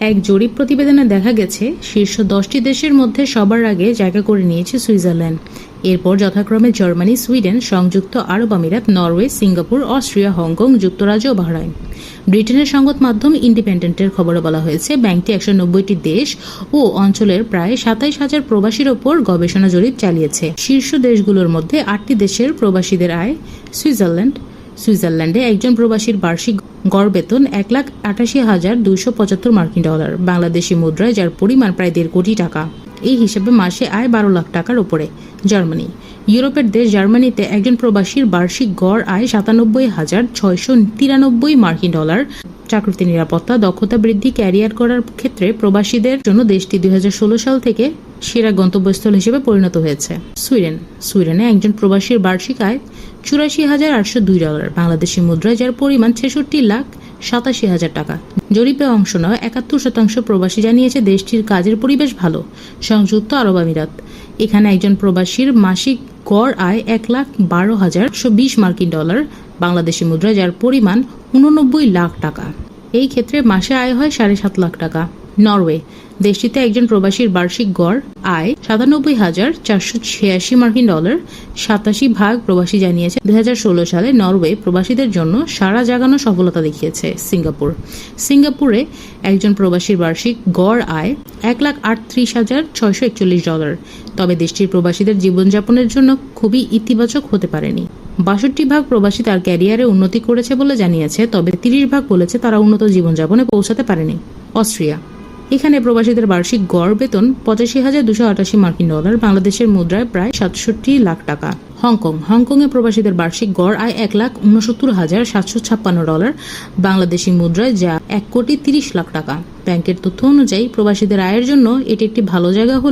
এক জরিপ প্রতিবেদনে দেখা গেছে, শীর্ষ দশটি দেশের মধ্যে সবার আগে জায়গা করে নিয়েছে সুইজারল্যান্ড। এরপর যথাক্রমে জার্মানি, সুইডেন, সংযুক্ত আরব আমিরাত, নরওয়ে, সিঙ্গাপুর, অস্ট্রিয়া, হংকং, যুক্তরাজ্য ও বাহরাইন। ব্রিটেনের সংবাদ মাধ্যম ইন্ডিপেন্ডেন্টের খবরে বলা হয়েছে, ব্যাংকটি একশো নব্বইটি দেশ ও অঞ্চলের প্রায় সাতাইশ হাজার প্রবাসীর ওপর গবেষণা জরিপ চালিয়েছে। শীর্ষ দেশগুলোর মধ্যে আটটি দেশের প্রবাসীদের আয় সুইজারল্যান্ড। সুইজারল্যান্ডে একজন প্রবাসীর বার্ষিক গড় বেতন এক লাখ আটাশি হাজার দুইশো পঁচাত্তর মার্কিন ডলার, বাংলাদেশি মুদ্রায় যার পরিমাণ প্রায় দেড় কোটি টাকা। এই হিসেবে মাসে আয় বারো লাখ টাকার ওপরে জার্মানি। ইউরোপের দেশ জার্মানিতে একজন প্রবাসীর বার্ষিক গড় আয় সাতানব্বই হাজার ছয়শো তিরানব্বই মার্কিন ডলার। চাকরিতে নিরাপত্তা, দক্ষতা বৃদ্ধি, ক্যারিয়ার করার ক্ষেত্রে প্রবাসীদের জন্য দেশটি দুই হাজার ষোলো সাল থেকে সেরা গন্তব্যস্থল হিসেবে পরিণত হয়েছে। সুইডেন। সুইডেনে একজন প্রবাসীর বার্ষিক আয় চুরাশি হাজার আটশো দুই ডলার। বাংলাদেশি মুদ্রায় যার পরিমাণ ছেষট্টি লাখ সাতাশি হাজার টাকা। জরিপে অংশ নেওয়া একাত্তর শতাংশ প্রবাসী জানিয়েছে দেশটির কাজের পরিবেশ ভালো। সংযুক্ত আরব আমিরাত। এখানে একজন প্রবাসীর মাসিক গড় আয় এক লাখ বারো হাজার বিশ মার্কিন ডলার। বাংলাদেশি মুদ্রায় যার পরিমাণ উননব্বই লাখ টাকা। এই ক্ষেত্রে মাসে আয় হয় সাড়ে সাত লাখ টাকা। নরওয়ে। দেশটিতে একজন প্রবাসীর বার্ষিক গড় আয় সাতানব্বই হাজার চারশো ছিয়াশি মার্কিন ডলার, সাতাশি ভাগ প্রবাসী জানিয়েছে। দুই হাজার ষোলো সালে নরওয়ে প্রবাসীদের জন্য সারা জাগানো সফলতা দেখিয়েছে সিঙ্গাপুর। সিঙ্গাপুরে একজন প্রবাসীর বার্ষিক গড় আয় এক লাখ আটত্রিশ হাজার ছয়শো একচল্লিশ ডলার। তবে দেশটির প্রবাসীদের জীবনযাপনের জন্য খুবই ইতিবাচক হতে পারেনি। বাষট্টি ভাগ প্রবাসী তার ক্যারিয়ারে উন্নতি করেছে বলে জানিয়েছে, তবে তিরিশ ভাগ বলেছে তারা উন্নত জীবনযাপনে পৌঁছাতে পারেনি। অস্ট্রিয়া। এখানে প্রবাসীদের বার্ষিক গড় বেতন পঁচাশি হাজার দুশো আটাশি মার্কিন ডলার, বাংলাদেশের মুদ্রায় প্রায় সাতষট্টি লাখ টাকা। হংকং। হংকং এ প্রবাসীদের বার্ষিক গড় আয় এক লাখ উনসত্তর হাজার সাতশো ছাপ্পান্ন ডলার, বাংলাদেশি মুদ্রায় যা এক কোটি তিরিশ লাখ টাকা। ব্যাংকের তথ্য অনুযায়ী প্রবাসীদের আয়ের জন্য এটি একটি ভালো জায়গা হলো